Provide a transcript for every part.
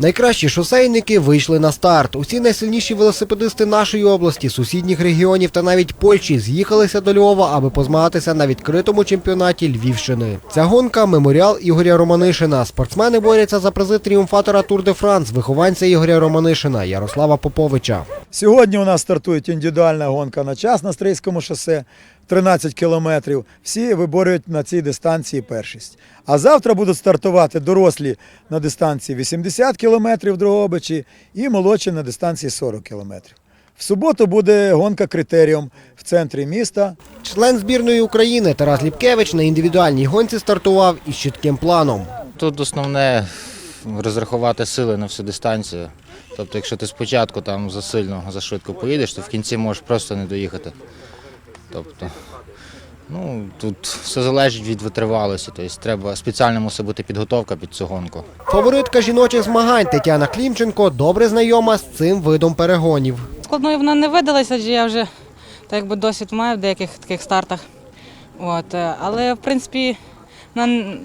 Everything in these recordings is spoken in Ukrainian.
Найкращі шосейники вийшли на старт. Усі найсильніші велосипедисти нашої області, сусідніх регіонів та навіть Польщі з'їхалися до Львова, аби позмагатися на відкритому чемпіонаті Львівщини. Ця гонка меморіал Ігоря Романишина. Спортсмени борються за призи тріумфатора Тур де Франс, вихованця Ігоря Романишина Ярослава Поповича. Сьогодні у нас стартує індивідуальна гонка на час на Стрийському шосе 13 кілометрів. Всі виборюють на цій дистанції першість. А завтра будуть стартувати дорослі на дистанції 80 кілометрів в Дрогобичі і молодші на дистанції 40 кілометрів. В суботу буде гонка критеріум в центрі міста. Член збірної України Тарас Ліпкевич на індивідуальній гонці стартував із чітким планом. Тут основне розрахувати сили на всю дистанцію. Тобто, якщо ти спочатку там засильно, зашвидко поїдеш, то в кінці можеш просто не доїхати. Тобто, ну, тут все залежить від витривалості. Тобто треба спеціально мусить бути підготовка під цю гонку. Фаворитка жіночих змагань Тетяна Клімченко добре знайома з цим видом перегонів. Складною вона не видалася, адже я вже так якби досвід маю в деяких таких стартах. От, е, але в принципі вона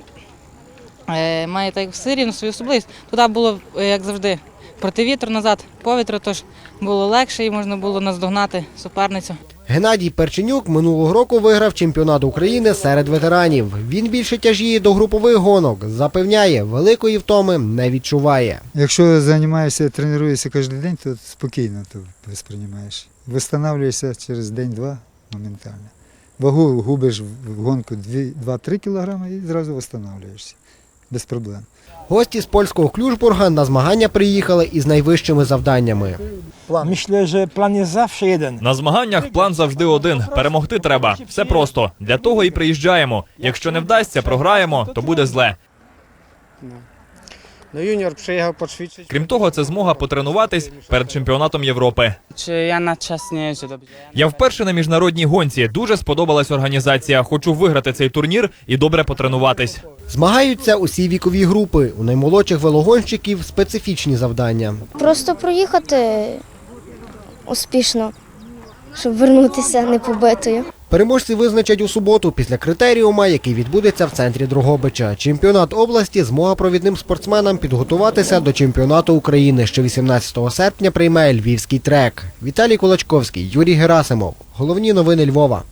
має так все рівно свою особливість. Туди було, е, як завжди, проти вітру назад, повітря, тож було легше і можна було наздогнати суперницю. Геннадій Перченюк минулого року виграв чемпіонат України серед ветеранів. Він більше тяжіє до групових гонок. Запевняє, великої втоми не відчуває. Якщо займаєшся, тренуєшся кожен день, то спокійно то восприймаєш. Встановлюєшся через день-два моментально. Вагу губиш в гонку 2-3 кілограми і зразу встановлюєшся. Без проблем. Гості з польського Клюшбурга на змагання приїхали із найвищими завданнями. Myślę, że plan jest zawsze jeden. На змаганнях план завжди один. Перемогти треба. Все просто. Для того і приїжджаємо. Якщо не вдасться, програємо, то буде зле. No junior przyjechał poćwiczyć. Крім того, це змога потренуватись перед чемпіонатом Європи. Na czas nie jeżdżę dobrze? Я вперше на міжнародній гонці. Дуже сподобалась організація. Хочу виграти цей турнір і добре потренуватись. Змагаються усі вікові групи. У наймолодших велогонщиків специфічні завдання. Просто проїхати успішно, щоб вернутися непобитою. Переможці визначать у суботу після критеріума, який відбудеться в центрі Другобича. Чемпіонат області змога провідним спортсменам підготуватися до чемпіонату України, що 18 серпня приймає львівський трек. Віталій Кулачковський, Юрій Герасимов. Головні новини Львова.